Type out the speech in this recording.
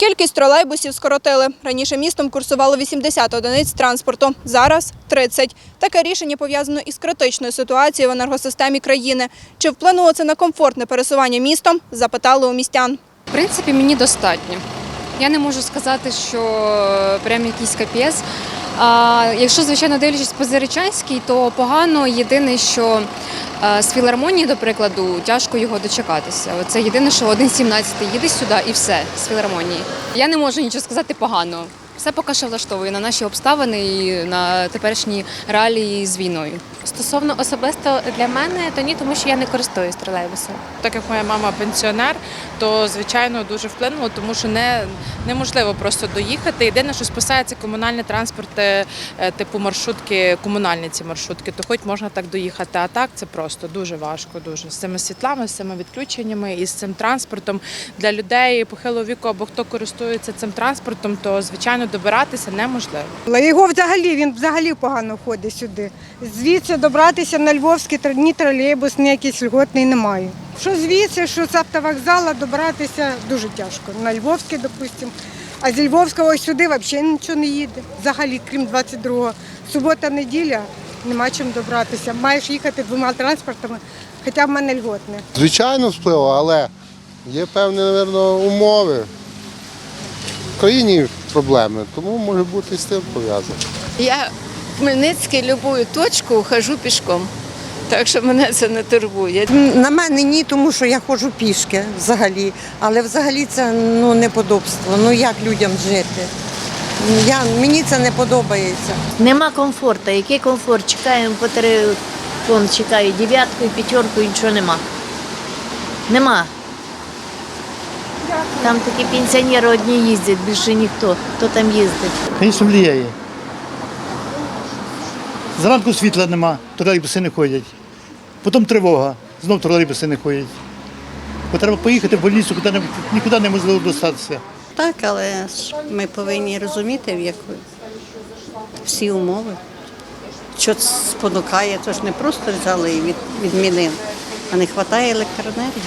Кількість тролейбусів скоротили. Раніше містом курсувало 80 одиниць транспорту, зараз 30. Таке рішення пов'язано із критичною ситуацією в енергосистемі країни. Чи вплинуло це на комфортне пересування містом? Запитали у містян. В принципі, мені достатньо. Я не можу сказати, що прям якийсь капець. А якщо, звичайно, дивлячись по Заречанській, то погано. Єдине, що е, з філармонії, до прикладу, тяжко його дочекатися. Це єдине, що 1.17 їде сюди і все з філармонії. Я не можу нічого сказати погано. Все поки що влаштовує на наші обставини і на теперішні реалії з війною. Стосовно особисто для мене, то ні, тому що я не користуюсь тролейбусом. Так як моя мама пенсіонер, то звичайно дуже вплинуло, тому що не, неможливо просто доїхати. Єдине, що спасає, це комунальний транспорт, е, е, типу маршрутки, комунальні ці маршрутки, то хоч можна так доїхати. А так це просто дуже важко. Дуже з цими світлами, з цими відключеннями і з цим транспортом для людей похилого віку або хто користується цим транспортом, то звичайно добиратися неможливо. Але його взагалі він взагалі погано ходить сюди. Звідси добратися на Львовський ні тролейбус, ні якийсь льготний немає. Що звідси, що з автовокзала добратися дуже тяжко. На Львовський, допустимо. А з Львовського сюди взагалі нічого не їде. Взагалі, крім 22-го. Субота, неділя, нема чим добратися. Маєш їхати двома транспортами, хоча в мене льготне. Звичайно, впливо, але є певні, мабуть, умови. В країні проблеми, тому може бути і з тим пов'язано. Я в Хмельницький любую точку хожу пішком. Так що мене це не турбує. На мене ні, тому що я ходжу пішки взагалі. Але взагалі це ну, неподобство. Ну як людям жити? Я, мені це не подобається. Нема комфорту. Який комфорт? Чекаємо по телефон, чекаю дев'ятку і п'ятерку, і нічого нема. Нема. Там такі пенсіонери одні їздять, більше ніхто. Хто там їздить? Звісно, впливає. Зранку світла нема, тролейбуси не ходять. Потім тривога, знов тролейбуси не ходять. Бо треба поїхати в больницю, куди не, нікуди неможливо достатися. Так, але ж ми повинні розуміти, в яку всі умови. Що спонукає, то ж не просто взяли і відмінили, а не вистачає електроенергії.